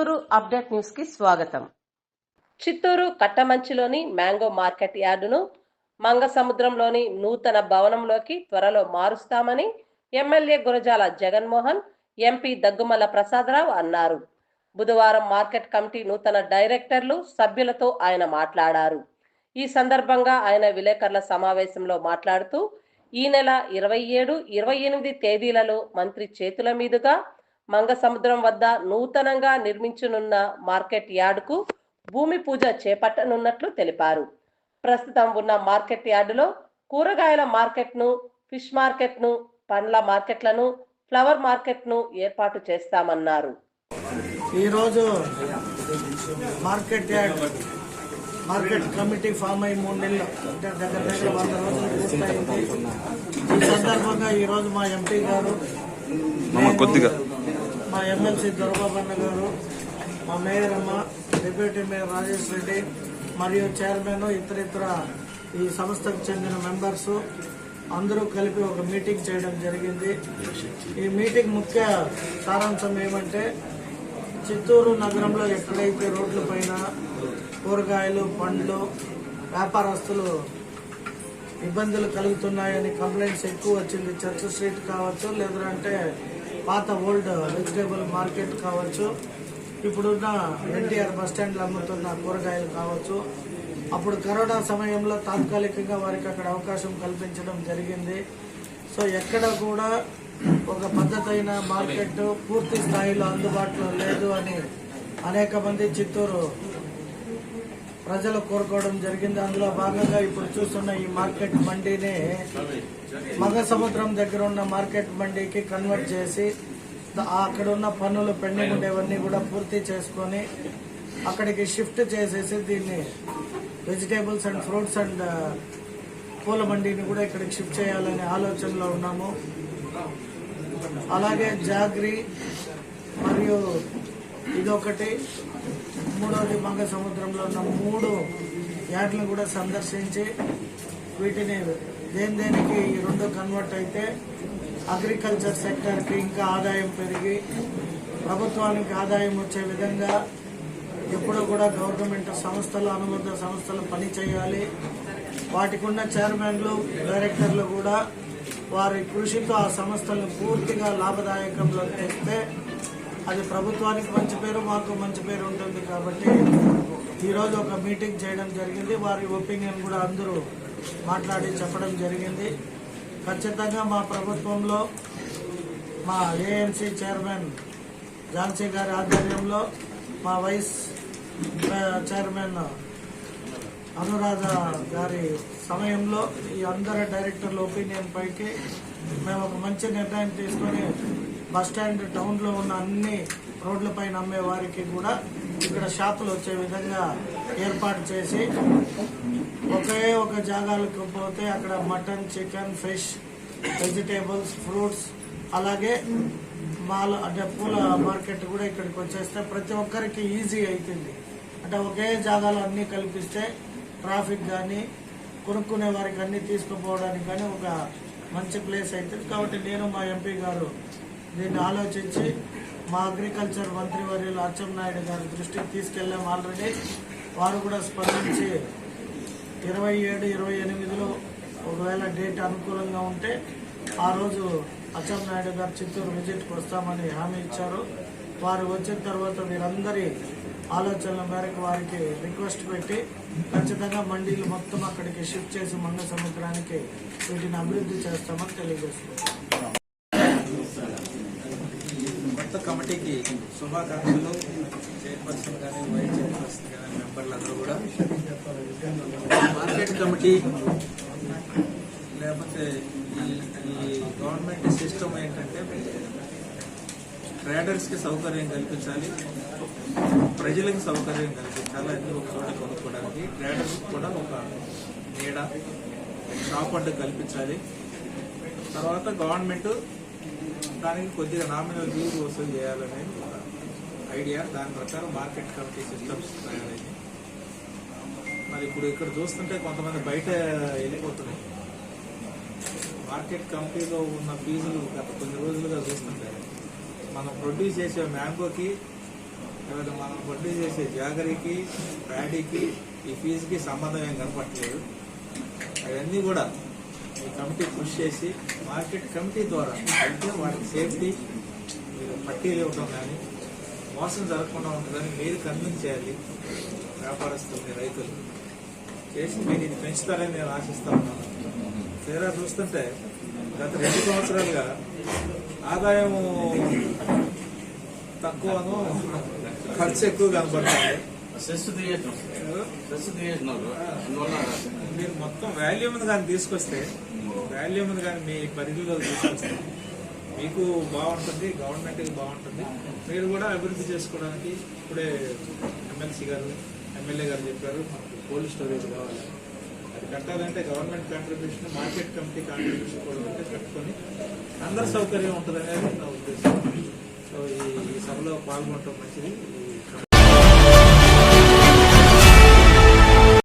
Chittoor update న్యూస్కి స్వాగతం. చిత్తూరు కట్టమంచిలోని మ్యాంగో మార్కెట్ యార్డును మంగసముద్రంలోని నూతన భవనంలోకి త్వరలో మారుస్తామని ఎమ్మెల్యే గురజాల జగన్మోహన్ ఎంపీ దగ్గుమల్ల ప్రసాదరావు అన్నారు. బుధవారం మార్కెట్ కమిటీ నూతన డైరెక్టర్లు సభ్యులతో ఆయన మాట్లాడారు. ఈ సందర్భంగా ఆయన విలేకరుల సమావేశంలో మాట్లాడుతూ ఈ నెల ఇరవై ఏడు ఇరవై ఎనిమిది తేదీలలో మంత్రి చేతుల మీదుగా మంగసముద్రం వద్ద నూతనంగా నిర్మించనున్న మార్కెట్ యార్డుకు భూమి పూజ చేపట్టనున్నట్లు తెలిపారు. ప్రస్తుతం ఉన్న మార్కెట్ యార్డులో కూరగాయల మార్కెట్ను ఫిష్ మార్కెట్ను పండ్ల మార్కెట్లను ఫ్లవర్ మార్కెట్ను ఏర్పాటు చేస్తామన్నారు. ఈరోజు market yard market committee form అయి మూడు నెలలు అంటే దగ్గర దగ్గర వంద రోజులు పూర్తయింది. ఈ సందర్భంగా ఈరోజు మా ఎంపీ గారు కొద్దిగా. మా ఎమ్మెల్సీ దుర్గాబన్న గారు మా మేయర్ అమ్మ డిప్యూటీ మేయర్ రాజేష్ రెడ్డి మరియు చైర్మన్ ఇతర ఇతర ఈ సంస్థకు చెందిన మెంబర్స్ అందరూ కలిపి ఒక మీటింగ్ చేయడం జరిగింది. ఈ మీటింగ్ ముఖ్య సారాంశం ఏమంటే చిత్తూరు నగరంలో ఎక్కడైతే రోడ్ల పైన కూరగాయలు పండ్లు వ్యాపారస్తులు ఇబ్బందులు కలుగుతున్నాయని కంప్లైంట్స్ ఎక్కువ వచ్చింది చర్చ్ స్ట్రీట్ కావచ్చు లేదంటే పాత ఓల్డ్ వెజిటేబుల్ మార్కెట్ కావచ్చు ఇప్పుడున్న ఎన్టీఆర్ బస్ స్టాండ్లో అమ్ముతున్న కూరగాయలు కావచ్చు. అప్పుడు కరోనా సమయంలో తాత్కాలికంగా వారికి అక్కడ అవకాశం కల్పించడం జరిగింది. సో ఎక్కడ కూడా ఒక పద్ధతైన మార్కెట్ పూర్తి స్థాయిలో అందుబాటులో లేదు అని అనేక మంది చిత్తూరు ప్రజలు కోరుకోవడం జరిగింది. అందులో భాగంగా ఇప్పుడు చూస్తున్న ఈ మార్కెట్ మండీని మగ సముద్రం దగ్గర ఉన్న మార్కెట్ మండీకి కన్వర్ట్ చేసి అక్కడ ఉన్న పనులు పెండింగ్ ఉండేవన్నీ కూడా పూర్తి చేసుకొని అక్కడికి షిఫ్ట్ చేసేసి దీన్ని వెజిటేబుల్స్ అండ్ ఫ్రూట్స్ అండ్ పూల మండీని కూడా ఇక్కడికి షిఫ్ట్ చేయాలనే ఆలోచనలో ఉన్నాము. అలాగే జాగ్రీ మరియు ఇదొకటి. మూడవది బంగ సముద్రంలో ఉన్న మూడు యార్డ్లను కూడా సందర్శించి వీటిని దేని దేనికి ఈ రెండు కన్వర్ట్ అయితే అగ్రికల్చర్ సెక్టర్కి ఇంకా ఆదాయం పెరిగి ప్రభుత్వానికి ఆదాయం వచ్చే విధంగా ఎప్పుడూ కూడా గవర్నమెంట్ సంస్థలు అనుబంధ సంస్థలు పనిచేయాలి వాటికున్న వాటికి ఉన్న చైర్మన్లు డైరెక్టర్లు కూడా వారి కృషితో ఆ సంస్థలను పూర్తిగా లాభదాయకంలో తెస్తే అది ప్రభుత్వానికి మంచి పేరు మాకు మంచి పేరు ఉంటుంది కాబట్టి ఈరోజు ఒక మీటింగ్ చేయడం జరిగింది. వారి ఒపీనియన్ కూడా అందరూ మాట్లాడి చెప్పడం జరిగింది. ఖచ్చితంగా మా ప్రభుత్వంలో మా ఏఎన్సీ చైర్మన్ ఝాన్సీ గారి ఆధ్వర్యంలో మా వైస్ చైర్మన్ అనురాధ గారి సమయంలో ఈ అందరి డైరెక్టర్ల ఒపీనియన్ పైకి మేము ఒక మంచి నిర్ణయం తీసుకొని బస్ స్టాండ్ టౌన్లో ఉన్న అన్ని రోడ్లపైన అమ్మే వారికి కూడా ఇక్కడ షాపులు వచ్చే విధంగా ఏర్పాటు చేసి ఒకే ఒక జాగాలకు పోతే అక్కడ mutton chicken fish vegetables fruits అలాగే మాల అంటే పూల మార్కెట్ కూడా ఇక్కడికి వచ్చేస్తే ప్రతి ఒక్కరికి ఈజీ అవుతుంది అంటే ఒకే జాగాలో అన్ని కల్పిస్తే ట్రాఫిక్ కానీ కొనుక్కునే వారికి అన్ని తీసుకుపోవడానికి కానీ ఒక మంచి ప్లేస్ అవుతుంది కాబట్టి నేను మా ఎంపీ గారు దీన్ని ఆలోచించి మా అగ్రికల్చర్ మంత్రివర్యులు అచ్చెన్నాయుడు గారి దృష్టికి తీసుకెళ్ళాం ఆల్రెడీ. వారు కూడా స్పందించి ఇరవై ఏడు ఇరవై ఎనిమిదిలో ఒకవేళ డేట్ అనుకూలంగా ఉంటే ఆ రోజు అచ్చెన్నాయుడు గారు చిత్తూరు విజిట్కి వస్తామని హామీ ఇచ్చారు. వారు వచ్చిన తర్వాత వీరందరి ఆలోచనల మేరకు వారికి రిక్వెస్ట్ పెట్టి ఖచ్చితంగా మండీలు మొత్తం అక్కడికి షిఫ్ట్ చేసి మంగ సముద్రానికి వీటిని అభివృద్ధి చేస్తామని తెలియజేస్తున్నారు. శుభాకాంక్షలు. చైర్పర్సన్ కానీ వైస్ చైర్పర్సన్ కానీ మెంబర్లందరూ కూడా. మార్కెట్ కమిటీ లేకపోతే ఈ గవర్నమెంట్ సిస్టమ్ ఏంటంటే ట్రేడర్స్కి సౌకర్యం కల్పించాలి ప్రజలకు సౌకర్యం కల్పించాలి అన్ని ఒక చోట కొనుక్కోవడానికి ట్రేడర్స్ కూడా ఒక నీడ షాప్ అడ్డు కల్పించాలి. తర్వాత గవర్నమెంట్ దానికి కొద్దిగా నామినల్ ఫీజు వసూలు చేయాలనేది ఐడియా దాని ప్రకారం మార్కెట్ కమిటీ సిస్టమ్స్ తయారైంది. మరి ఇప్పుడు ఇక్కడ చూస్తుంటే కొంతమంది బయట వెళ్ళిపోతున్నాయి మార్కెట్ కమిటీలో ఉన్న ఫీజులు గత కొన్ని రోజులుగా చూస్తుంటే మనం ప్రొడ్యూస్ చేసే మ్యాంగోకి లేదా మనం ప్రొడ్యూస్ చేసే జాగరికి ప్యాడీకి ఈ ఫీజుకి సంబంధం ఏం కనపట్లేదు అవన్నీ కూడా ఈ కమిటీ కృషి చేసి మార్కెట్ కమిటీ ద్వారా అంటే వాటికి సేఫ్టీ మీరు పట్టీలు ఇవ్వడం కానీ మోసం జరగకుండా ఉంటుందని మీరు కన్విన్స్ చేయాలి. వ్యాపారస్తుల్ని రైతులు చేసి మీరు ఇది పెంచుతారని నేను ఆశిస్తా ఉన్నాను. తీరా చూస్తుంటే గత రెండు సంవత్సరాలుగా ఆదాయం తక్కువను ఖర్చు ఎక్కువ అందువల్ల మీరు మొత్తం వాల్యూమ్ కానీ తీసుకొస్తే వాల్యూమ్ కానీ మీ పరిధిలో తీసుకొస్తే మీకు బాగుంటుంది గవర్నమెంట్కి బాగుంటుంది. మీరు కూడా అభివృద్ధి చేసుకోవడానికి ఇప్పుడే ఎమ్మెల్సీ గారు ఎమ్మెల్యే గారు చెప్పారు మనకు కోల్డ్ స్టోరేజ్ కావాలి. అది కట్టాలంటే government contribution market committee contribution కూడా ఉంటే కట్టుకొని అందరి సౌకర్యం ఉంటుంది అనేది నా ఉద్దేశం. సో ఈ సభలో పాల్గొనడం మంచిది.